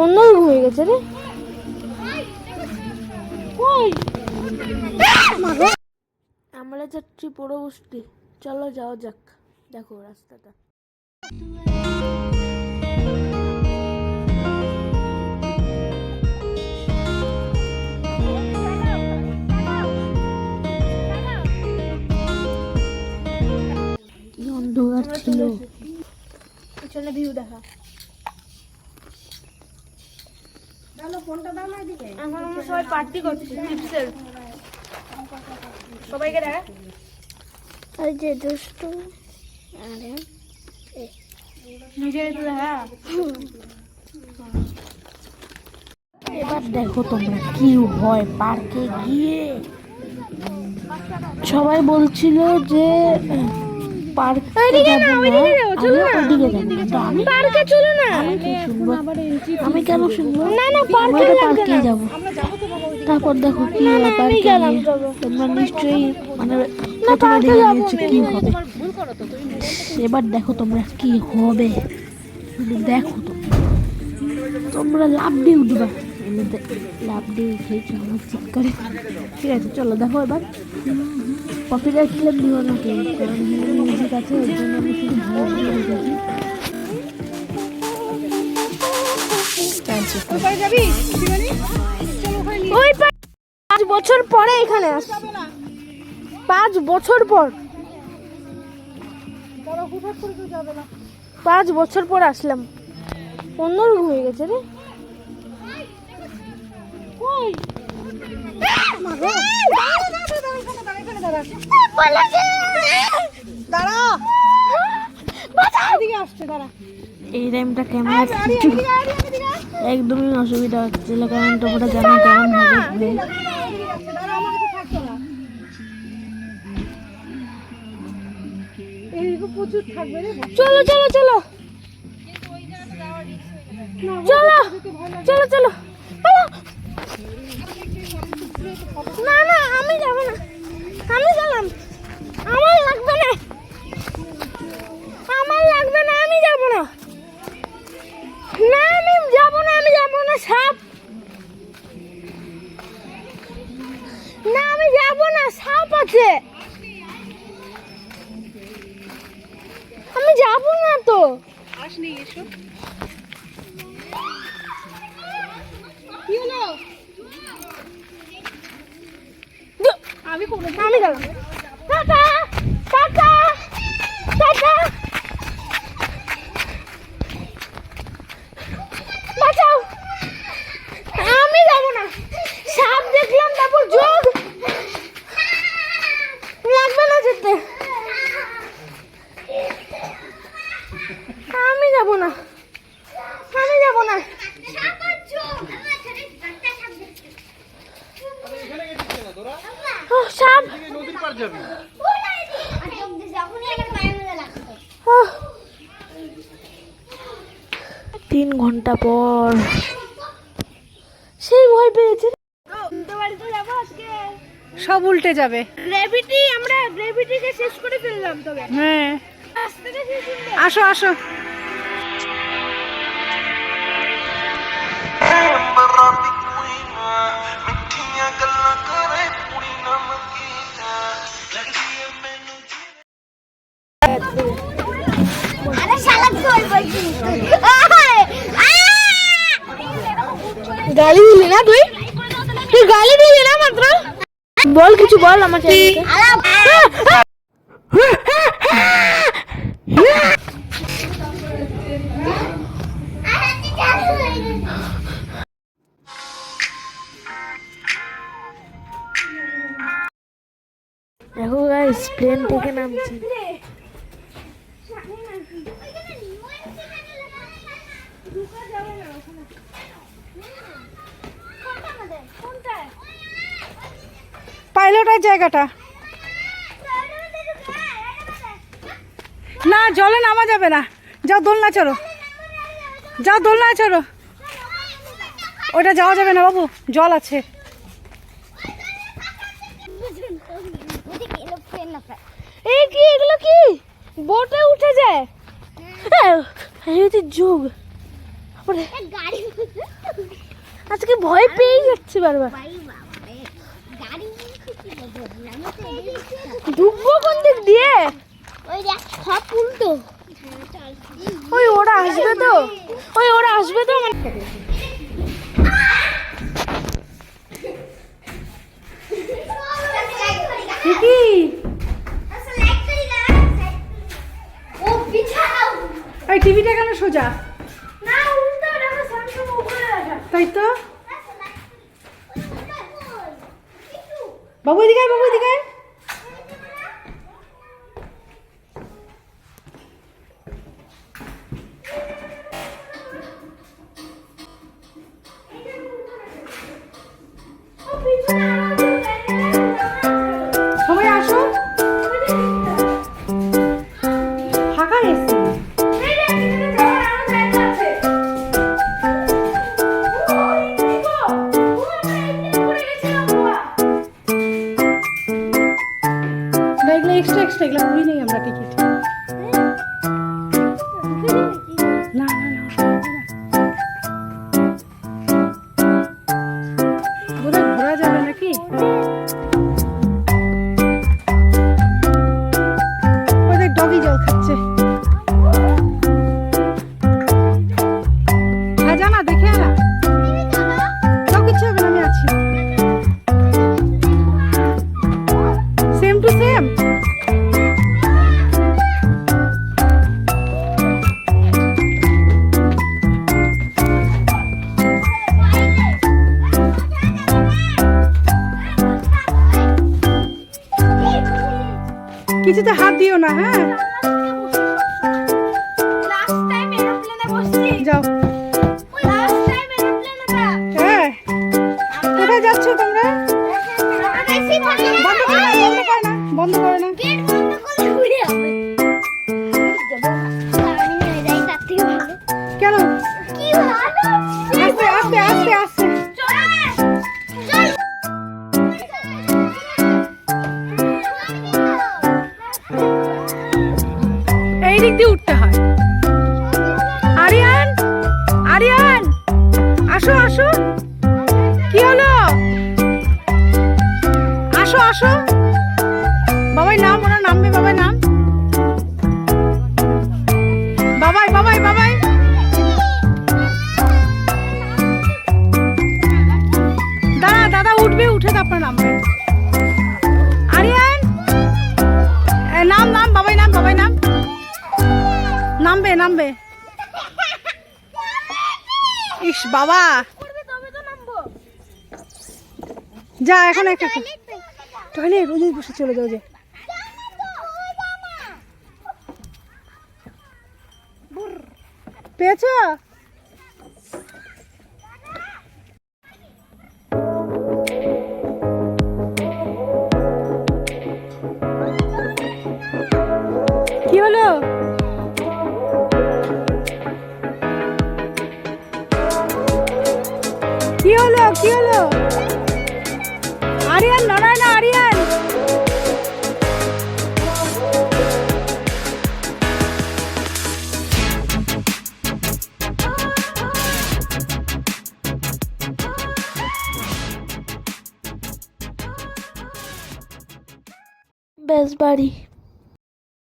অন্যরকম হয়ে গেছে রে। আমরা যাচ্ছি পরবর্তী। চলো যাওয়া যাক। দেখো রাস্তাটা। অন্ধকার ছিল। পিছনে ভিউ দেখা। এখন আমরা সবাই পার্টি করছি চিপসের সবাইকে দেখা। আর যে দুষ্টু আরে নিজের দেখা। এবার দেখো তোমরা কি হয় পার্কে গিয়ে। সবাই বলছিল যে পার্কে চলো না। আমি কেন শুনব? না না পার্কে পার্কে যাব। তারপর দেখো কি হলো পার্কে তোমরা নিশ্চয়ই মানে কি হবে। এবার দেখো তোমরা কি হবে। দেখো তোমরা তোমরা লাভ দিয়ে উঠবা। লাভ দিয়ে উঠেছি আমার চিৎকারে। ঠিক আছে চলো দেখো এবার। কপিরাইট ক্লেম দিও না কেউ কারণ মিউজিক আছে ওর জন্য আমি শুধু রেখেছি। ওই পাঁচ বছর পরে এখানে আস পাঁচ বছর পর। পাঁচ বছর পর আসলাম। অন্যরকম হয়ে গেছে রে। এই টাইমটা ক্যামেরা একদমই অসুবিধা হচ্ছিল কারণ তোমরা জানো, কেমন হবে? চলো চলো চলো। চলো চলো চলো। আমি আমি গেলাম টাটা টাটা টাটা বাঁচাও আমি যাব না সাপ দেখলাম তারপর যোগ লাগবে না যেতে আমি যাব না আমি যাব না ও, সাপ আহ। তিন ঘন্টা পর সেই ভয় পেয়েছে সব উল্টে যাবে গ্র্যাভিটি আমরা গ্র্যাভিটিকে শেষ করে ফেললাম তবে হ্যাঁ রাস্তাটা কি সুন্দর আসো আসো ਅੰਬਰਾਂ ਦੀ ਕੁਈਨਾ ਮਿੱਠੀਆਂ ਗੱਲਾਂ ਕਰੇ গালি দিলি না তুই? তুই গালি দিলি না মাত্র? বল কিছু বল আমার দেখো গাইস প্লেন থেকে নামছি। পাইলটের জায়গাটা। না, জলে নামা যাবে না। যাও, দোলনা চড়ো। যাও, দোলনা চলো ওটা যাওয়া যাবে না বাবু, জল আছে। এই কি, এগুলো কি? বোটে উঠে যায়। এই যে যুগ। গাড়ি আজকে ভয় পেয়ে যাচ্ছে বারবার। বাড়ি বাবা রে। গাড়ি খুশি ধরলাম তো এদিকে। ঢুকবো কোন দিক দিয়ে? ওই ওরা আসবে তো। ওই ওরা আসবে তো বিছানাও। এই টিভিটা কেন সোজা না উল্টো দেখো স্যামসাং উপরে রাখা তাই তো বাবু এদিকে আয়, বাবু এদিকে আয়। এক্সট্রা এক্সট্রা এগুলো করি নেই আমরা টিকিট। না না। বোধহয় যাবে নাকি? ওদের ডগি জল খাচ্ছে। কিছুতে হাত দিও না হ্যাঁ। যাও। আসো। বাবাই নাম ওরা নামবে বাবাই নাম। বাবাই বাবাই বাবাই। দাদা দাদা উঠবে, উঠে তারপর নামবে আরিয়ান? নাম নাম, বাবাই নাম বাবাই নাম। নামবে নামবে। ইস, বাবা। যা, এখন একটা ওই যে বসে চলে যাও যে। পেয়েছ? কি হলো? Buddy.